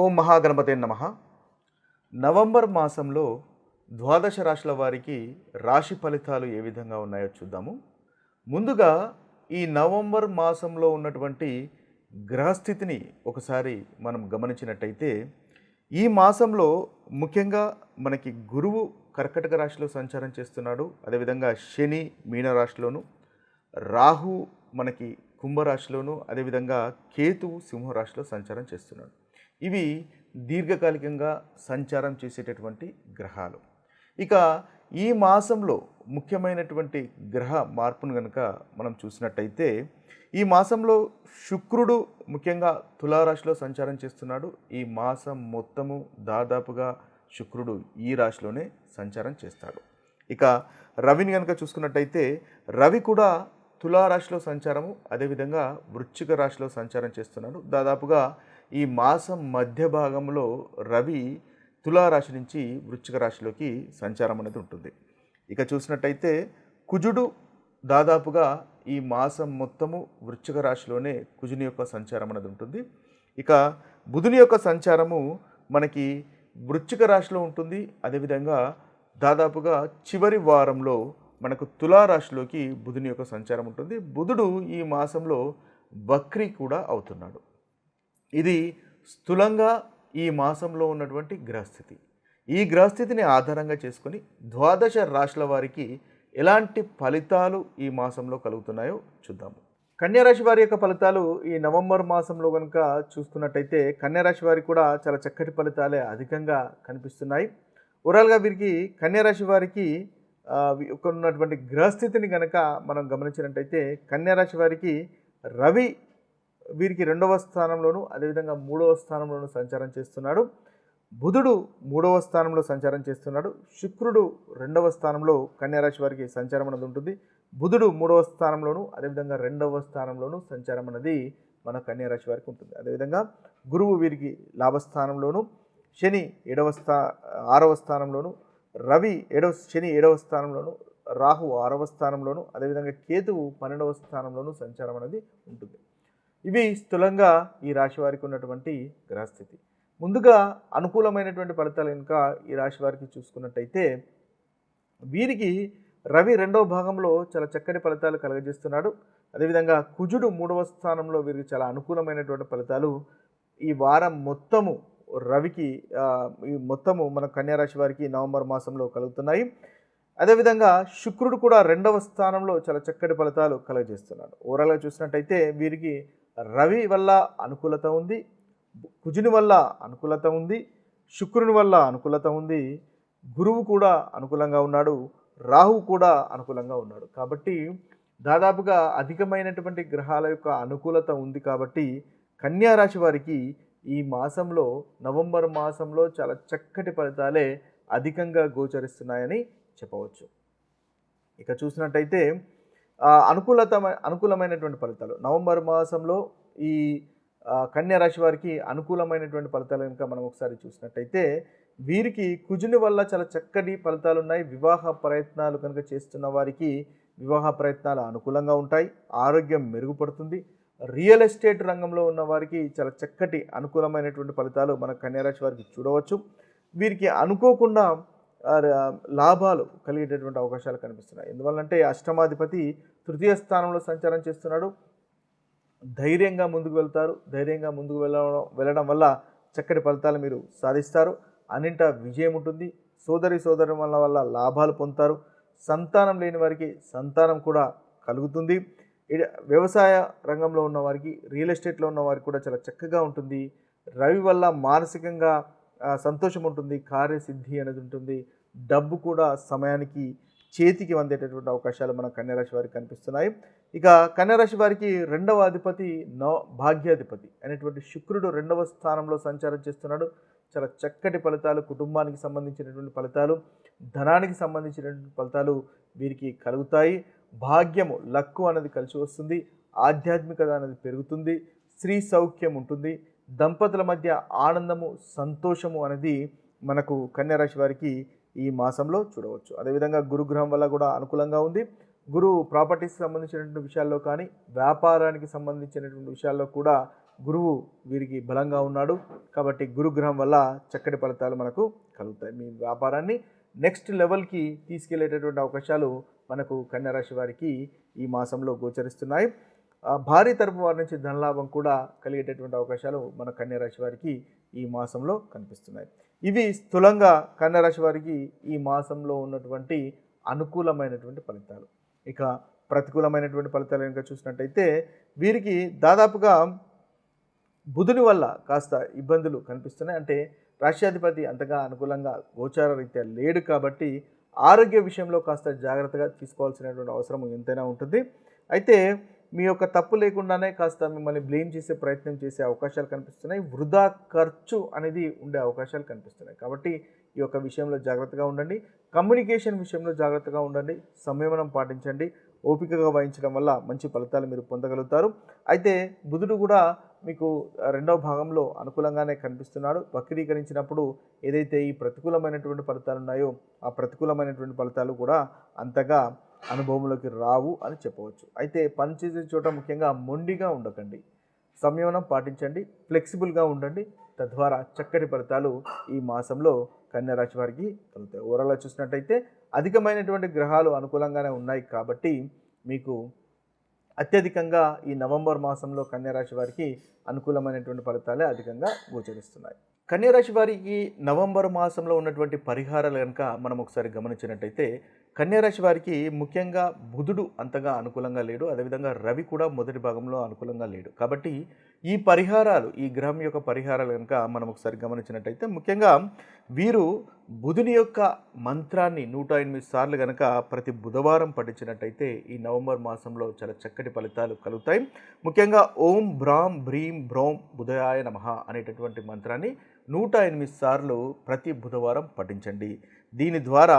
ఓం మహాగణపతే నమ. నవంబర్ మాసంలో ద్వాదశ రాశుల వారికి రాశి ఫలితాలు ఏ విధంగా ఉన్నాయో చూద్దాము. ముందుగా ఈ నవంబర్ మాసంలో ఉన్నటువంటి గ్రహస్థితిని ఒకసారి మనం గమనించినట్టయితే ఈ మాసంలో ముఖ్యంగా మనకి గురువు కర్కటక రాశిలో సంచారం చేస్తున్నాడు. అదేవిధంగా శని మీనరాశిలోను రాహు మనకి కుంభరాశిలోను అదేవిధంగా కేతువు సింహరాశిలో సంచారం చేస్తున్నాడు. ఇవి దీర్ఘకాలికంగా సంచారం చేసేటటువంటి గ్రహాలు. ఇక ఈ మాసంలో ముఖ్యమైనటువంటి గ్రహ మార్పును కనుక మనం చూసినట్టయితే ఈ మాసంలో శుక్రుడు ముఖ్యంగా తులారాశిలో సంచారం చేస్తున్నాడు. ఈ మాసం మొత్తము దాదాపుగా శుక్రుడు ఈ రాశిలోనే సంచారం చేస్తాడు. ఇక రవిని కనుక చూసుకున్నట్టయితే రవి కూడా తులారాశిలో సంచారము అదేవిధంగా వృశ్చిక రాశిలో సంచారం చేస్తున్నాడు. దాదాపుగా ఈ మాసం మధ్య భాగంలో రవి తులారాశి నుంచి వృశ్చిక రాశిలోకి సంచారం అనేది ఉంటుంది. ఇక చూసినట్టయితే కుజుడు దాదాపుగా ఈ మాసం మొత్తము వృశ్చిక రాశిలోనే కుజుని యొక్క సంచారం అనేది ఉంటుంది. ఇక బుధుని యొక్క సంచారము మనకి వృశ్చిక రాశిలో ఉంటుంది. అదేవిధంగా దాదాపుగా చివరి వారంలో మనకు తులారాశిలోకి బుధుని యొక్క సంచారం ఉంటుంది. బుధుడు ఈ మాసంలో బక్రీ కూడా అవుతున్నాడు. ఇది స్థూలంగా ఈ మాసంలో ఉన్నటువంటి గ్రహస్థితి. ఈ గ్రహస్థితిని ఆధారంగా చేసుకొని ద్వాదశ రాశుల వారికి ఎలాంటి ఫలితాలు ఈ మాసంలో కలుగుతున్నాయో చూద్దాము. కన్యారాశి వారి యొక్క ఫలితాలు ఈ నవంబర్ మాసంలో కనుక చూస్తున్నట్టయితే కన్యారాశి వారికి కూడా చాలా చక్కటి ఫలితాలే అధికంగా కనిపిస్తున్నాయి. ఓవరాల్గా వీరికి కన్యారాశి వారికి ఒక ఉన్నటువంటి గ్రహస్థితిని కనుక మనం గమనించినట్టయితే కన్యారాశి వారికి రవి వీరికి రెండవ స్థానంలోను అదేవిధంగా మూడవ స్థానంలోను సంచారం చేస్తున్నాడు. బుధుడు మూడవ స్థానంలో సంచారం చేస్తున్నాడు. శుక్రుడు రెండవ స్థానంలో కన్యారాశి వారికి సంచారం అనేది ఉంటుంది. బుధుడు మూడవ స్థానంలోను అదేవిధంగా రెండవ స్థానంలోను సంచారం అనేది మన కన్యారాశి వారికి ఉంటుంది. అదేవిధంగా గురువు వీరికి లాభస్థానంలోను శని ఏడవ స్థా ఆరవ స్థానంలోను రవి ఏడవ శని ఏడవ స్థానంలోను రాహు ఆరవ స్థానంలోను అదేవిధంగా కేతువు పన్నెండవ స్థానంలోను సంచారం అనేది ఉంటుంది. ఇవి స్థూలంగా ఈ రాశి వారికి ఉన్నటువంటి గ్రహస్థితి. ముందుగా అనుకూలమైనటువంటి ఫలితాలు కనుక ఈ రాశి వారికి చూసుకున్నట్టయితే వీరికి రవి రెండవ భాగంలో చాలా చక్కటి ఫలితాలు కలగజేస్తున్నాడు. అదేవిధంగా కుజుడు మూడవ స్థానంలో వీరికి చాలా అనుకూలమైనటువంటి ఫలితాలు ఈ వారం మొత్తము రవికి ఈ మొత్తము మన కన్యారాశి వారికి నవంబర్ మాసంలో కలుగుతున్నాయి. అదేవిధంగా శుక్రుడు కూడా రెండవ స్థానంలో చాలా చక్కటి ఫలితాలు కలగజేస్తున్నాడు. ఓవరాల్గా చూసినట్టయితే వీరికి రవి వల్ల అనుకూలత ఉంది కుజుని వల్ల అనుకూలత ఉంది శుక్రుని వల్ల అనుకూలత ఉంది గురువు కూడా అనుకూలంగా ఉన్నాడు రాహు కూడా అనుకూలంగా ఉన్నాడు. కాబట్టి దాదాపుగా అధికమైనటువంటి గ్రహాల యొక్క అనుకూలత ఉంది కాబట్టి కన్యారాశి వారికి ఈ మాసంలో నవంబర్ మాసంలో చాలా చక్కటి ఫలితాలే అధికంగా గోచరిస్తున్నాయని చెప్పవచ్చు. ఇక చూసినట్టయితే అనుకూలత అనుకూలమైనటువంటి ఫలితాలు. నవంబర్ మాసంలో ఈ కన్యా రాశి వారికి అనుకూలమైనటువంటి ఫలితాలు కనుక మనం ఒకసారి చూసినట్టయితే వీరికి కుజుని వల్ల చాలా చక్కటి ఫలితాలు ఉన్నాయి వివాహ ప్రయత్నాలు కనుక చేస్తున్న వారికి వివాహ ప్రయత్నాలు అనుకూలంగా ఉంటాయి. ఆరోగ్యం మెరుగుపడుతుంది. రియల్ ఎస్టేట్ రంగంలో ఉన్న వారికి చాలా చక్కటి అనుకూలమైనటువంటి ఫలితాలు మన కన్యారాశి వారికి చూడవచ్చు. వీరికి అనుకోకుండా లాభాలు కలిగేటటువంటి అవకాశాలు కనిపిస్తున్నాయి. ఎందువల్లంటే అష్టమాధిపతి తృతీయ స్థానంలో సంచారం చేస్తున్నాడు. ధైర్యంగా ముందుకు వెళ్తారు. ధైర్యంగా ముందుకు వెళ్ళడం వెళ్ళడం వల్ల చక్కటి ఫలితాలు మీరు సాధిస్తారు. అన్నింట విజయం ఉంటుంది. సోదరి సోదరి వల్ల వల్ల లాభాలు పొందుతారు. సంతానం లేని వారికి సంతానం కూడా కలుగుతుంది. వ్యవసాయ రంగంలో ఉన్న వారికి రియల్ ఎస్టేట్లో ఉన్న వారికి కూడా చాలా చక్కగా ఉంటుంది. రవి వల్ల మానసికంగా సంతోషం ఉంటుంది కార్యసిద్ధి అనేది ఉంటుంది డబ్బు కూడా సమయానికి చేతికి అందేటటువంటి అవకాశాలు మన కన్యారాశి వారికి కనిపిస్తున్నాయి. ఇక కన్యారాశి వారికి రెండవ అధిపతి నవ భాగ్యాధిపతి అనేటువంటి శుక్రుడు రెండవ స్థానంలో సంచారం చేస్తున్నాడు. చాలా చక్కటి ఫలితాలు కుటుంబానికి సంబంధించినటువంటి ఫలితాలు ధనానికి సంబంధించినటువంటి ఫలితాలు వీరికి కలుగుతాయి. భాగ్యము లక్కు అనేది కలిసి వస్తుంది ఆధ్యాత్మికత అనేది పెరుగుతుంది స్త్రీ సౌఖ్యం ఉంటుంది దంపతుల మధ్య ఆనందము సంతోషము అనేది మనకు కన్యారాశి వారికి ఈ మాసంలో చూడవచ్చు. అదేవిధంగా గురుగ్రహం వల్ల కూడా అనుకూలంగా ఉంది. గురువు ప్రాపర్టీస్కి సంబంధించినటువంటి విషయాల్లో కానీ వ్యాపారానికి సంబంధించినటువంటి విషయాల్లో కూడా గురువు వీరికి బలంగా ఉన్నాడు. కాబట్టి గురుగ్రహం వల్ల చక్కటి ఫలితాలు మనకు కలుగుతాయి. మీ వ్యాపారాన్ని నెక్స్ట్ లెవెల్కి తీసుకెళ్ళేటటువంటి అవకాశాలు మనకు కన్యారాశి వారికి ఈ మాసంలో గోచరిస్తున్నాయి. భారీ తరపు వారి నుంచి ధనలాభం కూడా కలిగేటటువంటి అవకాశాలు మన కన్యరాశి వారికి ఈ మాసంలో కనిపిస్తున్నాయి. ఇవి స్థూలంగా కన్యరాశి వారికి ఈ మాసంలో ఉన్నటువంటి అనుకూలమైనటువంటి ఫలితాలు. ఇక ప్రతికూలమైనటువంటి ఫలితాలు కనుక చూసినట్టయితే వీరికి దాదాపుగా బుధుని వల్ల కాస్త ఇబ్బందులు కనిపిస్తున్నాయి. అంటే రాష్ట్రాధిపతి అంతగా అనుకూలంగా గోచార రీత్యా లేడు కాబట్టి ఆరోగ్య విషయంలో కాస్త జాగ్రత్తగా తీసుకోవాల్సినటువంటి అవసరం ఎంతైనా ఉంటుంది. అయితే మీ యొక్క తప్పు లేకుండానే కాస్త మిమ్మల్ని బ్లేమ్ చేసే ప్రయత్నం చేసే అవకాశాలు కనిపిస్తున్నాయి. వృధా ఖర్చు అనేది ఉండే అవకాశాలు కనిపిస్తున్నాయి. కాబట్టి ఈ యొక్క విషయంలో జాగ్రత్తగా ఉండండి. కమ్యూనికేషన్ విషయంలో జాగ్రత్తగా ఉండండి. సంయమనం పాటించండి. ఓపికగా వహించడం వల్ల మంచి ఫలితాలు మీరు పొందగలుగుతారు. అయితే బుధుడు కూడా మీకు రెండవ భాగంలో అనుకూలంగానే కనిపిస్తున్నాడు. వక్రీకరించినప్పుడు ఏదైతే ఈ ప్రతికూలమైనటువంటి ఫలితాలు ఉన్నాయో ఆ ప్రతికూలమైనటువంటి ఫలితాలు కూడా అంతగా అనుభవంలోకి రావు అని చెప్పవచ్చు. అయితే పని చేసే చోట ముఖ్యంగా మొండిగా ఉండకండి. సంయమనం పాటించండి. ఫ్లెక్సిబుల్గా ఉండండి. తద్వారా చక్కటి ఫలితాలు ఈ మాసంలో కన్యా రాశి వారికి కలుగుతాయి ఓవరాల్గా చూసినట్టయితే అధికమైనటువంటి గ్రహాలు అనుకూలంగానే ఉన్నాయి కాబట్టి మీకు అత్యధికంగా ఈ నవంబర్ మాసంలో కన్యారాశి వారికి అనుకూలమైనటువంటి ఫలితాలే అధికంగా గోచరిస్తున్నాయి. కన్యారాశి వారికి నవంబర్ మాసంలో ఉన్నటువంటి పరిహారాలు కనుక మనం ఒకసారి గమనించినట్టయితే కన్యారాశి వారికి ముఖ్యంగా బుధుడు అంతగా అనుకూలంగా లేడు. అదేవిధంగా రవి కూడా మొదటి భాగంలో అనుకూలంగా లేడు. కాబట్టి ఈ పరిహారాలు ఈ గ్రహం యొక్క పరిహారాలు కనుక మనం ఒకసారి గమనించినట్టయితే ముఖ్యంగా వీరు బుధుని యొక్క మంత్రాన్ని నూట ఎనిమిది సార్లు కనుక ప్రతి బుధవారం పఠించినట్టయితే ఈ నవంబర్ మాసంలో చాలా చక్కటి ఫలితాలు కలుగుతాయి. ముఖ్యంగా ఓం భ్రాం భ్రీం బ్రోం బుధయాయ నమ అనేటటువంటి మంత్రాన్ని నూట ఎనిమిది సార్లు ప్రతి బుధవారం పఠించండి. దీని ద్వారా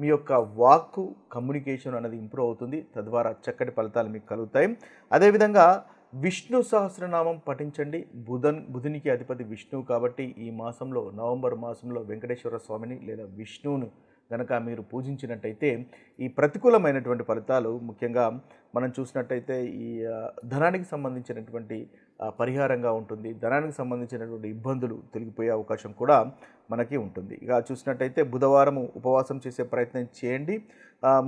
మీ యొక్క వాక్కు కమ్యూనికేషన్ అనేది ఇంప్రూవ్ అవుతుంది. తద్వారా చక్కటి ఫలితాలు మీకు కలుగుతాయి. అదేవిధంగా విష్ణు సహస్రనామం పఠించండి. బుధన్ బుధునికి అధిపతి విష్ణువు కాబట్టి ఈ మాసంలో నవంబర్ మాసంలో వెంకటేశ్వర స్వామిని లేదా విష్ణువును గనక మీరు పూజించినట్టయితే ఈ ప్రతికూలమైనటువంటి ఫలితాలు ముఖ్యంగా మనం చూసినట్టయితే ఈ ధనానికి సంబంధించినటువంటి పరిహారంగా ఉంటుంది. ధనానికి సంబంధించినటువంటి ఇబ్బందులు తొలగిపోయే అవకాశం కూడా మనకి ఉంటుంది. ఇక చూసినట్టయితే బుధవారం ఉపవాసం చేసే ప్రయత్నం చేయండి.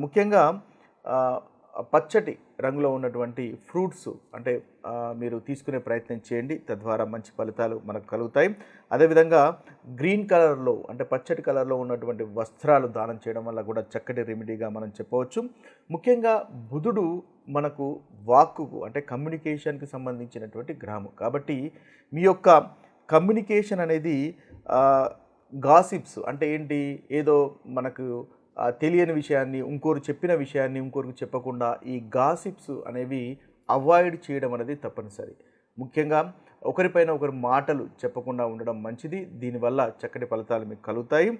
ముఖ్యంగా పచ్చటి రంగులో ఉన్నటువంటి ఫ్రూట్స్ అంటే మీరు తీసుకునే ప్రయత్నం చేయండి. తద్వారా మంచి ఫలితాలు మనకు కలుగుతాయి. అదేవిధంగా గ్రీన్ కలర్లో అంటే పచ్చటి కలర్లో ఉన్నటువంటి వస్త్రాలు దానం చేయడం వల్ల కూడా చక్కటి రెమెడీగా మనం చెప్పవచ్చు. ముఖ్యంగా బుధుడు మనకు వాక్కుకు అంటే కమ్యూనికేషన్కి సంబంధించినటువంటి గ్రహము కాబట్టి మీ యొక్క కమ్యూనికేషన్ అనేది గాసిప్స్ అంటే ఏంటి? ఏదో మనకు తెలియని విషయాన్ని ఇంకోరు చెప్పిన విషయాన్ని ఇంకోరికి చెప్పకుండా ఈ గాసిప్స్ అనేవి అవాయిడ్ చేయడం అనేది తప్పనిసరి. ముఖ్యంగా ఒకరిపైన ఒకరి మాటలు చెప్పకుండా ఉండడం మంచిది. దీనివల్ల చక్కటి ఫలితాలు మీకు కలుగుతాయి.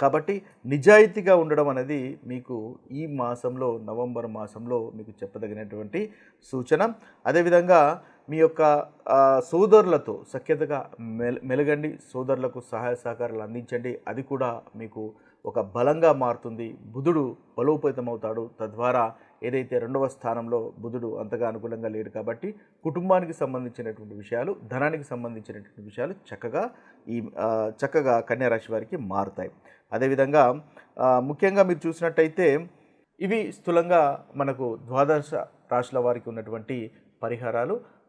కాబట్టి నిజాయితీగా ఉండడం అనేది మీకు ఈ మాసంలో నవంబర్ మాసంలో మీకు చెప్పదగినటువంటి సూచన. అదేవిధంగా మీ యొక్క సోదరులతో సఖ్యతగా మెల మెలగండి. సోదరులకు సహాయ సహకారాలు అందించండి. అది కూడా మీకు ఒక బలంగా మారుతుంది. బుధుడు బలోపేతమవుతాడు. తద్వారా ఏదైతే రెండవ స్థానంలో బుధుడు అంతగా అనుకూలంగా లేడు కాబట్టి కుటుంబానికి సంబంధించినటువంటి విషయాలు ధనానికి సంబంధించినటువంటి విషయాలు చక్కగా ఈ చక్కగా కన్యారాశి వారికి మారుతాయి. అదేవిధంగా ముఖ్యంగా మీరు చూసినట్టయితే ఇవి స్థూలంగా మనకు ద్వాదశ రాశుల వారికి ఉన్నటువంటి పరిహారాలు.